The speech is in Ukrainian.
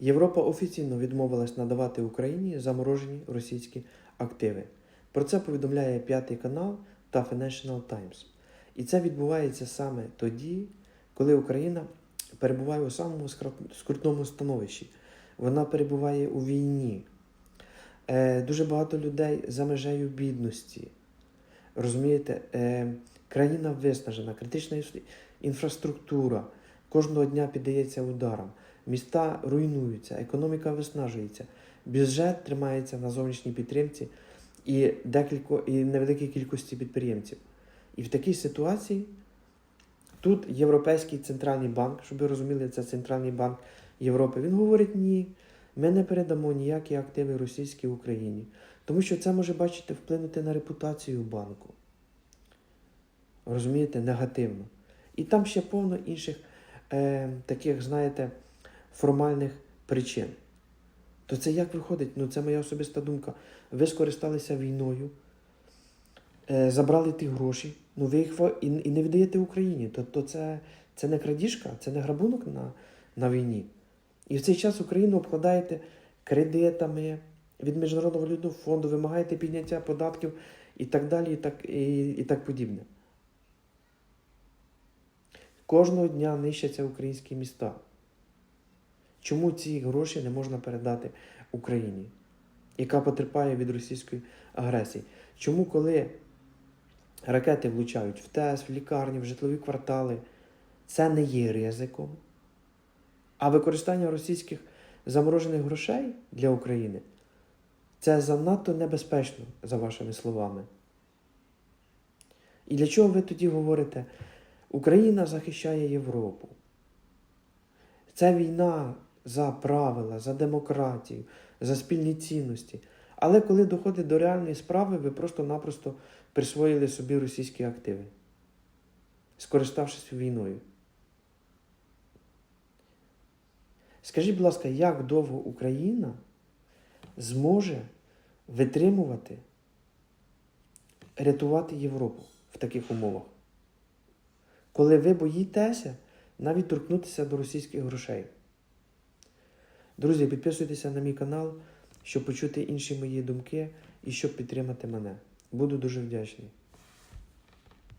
Європа офіційно відмовилась надавати Україні заморожені російські активи. Про це повідомляє п'ятий канал та Financial Times. І це відбувається саме тоді, коли Україна перебуває у самому скрутному становищі. Вона перебуває у війні. Е, дуже багато людей за межею бідності. Розумієте, е, країна виснажена, критична інфраструктура кожного дня піддається ударам. Міста руйнуються, економіка виснажується, бюджет тримається на зовнішній підтримці і, декілько, і невеликій кількості підприємців. І в такій ситуації тут Європейський центральний банк, щоб ви розуміли, це центральний банк Європи, він говорить ні, ми не передамо ніякі активи російській Україні, тому що це може бачите вплинути на репутацію банку. Розумієте, негативно. І там ще повно інших е, таких, знаєте, формальних причин. То це як виходить? Ну, це моя особиста думка. Ви скористалися війною, е, забрали ті гроші, ну ви їх і, і не віддаєте Україні. Тобто це, це не крадіжка, це не грабунок на, на війні. І в цей час Україну обкладаєте кредитами від Міжнародного валютного фонду, вимагаєте підняття податків і так далі, і так, і, і так подібне. Кожного дня нищаться українські міста. Чому ці гроші не можна передати Україні, яка потерпає від російської агресії? Чому, коли ракети влучають в ТЕС, в лікарні, в житлові квартали, це не є ризиком? А використання російських заморожених грошей для України це занадто небезпечно, за вашими словами. І для чого ви тоді говорите, Україна захищає Європу? Це війна за правила, за демократію, за спільні цінності. Але коли доходить до реальної справи, ви просто-напросто присвоїли собі російські активи, скориставшись війною. Скажіть, будь ласка, як довго Україна зможе витримувати, рятувати Європу в таких умовах? Коли ви боїтеся навіть торкнутися до російських грошей. Друзі, підписуйтеся на мій канал, щоб почути інші мої думки і щоб підтримати мене. Буду дуже вдячний.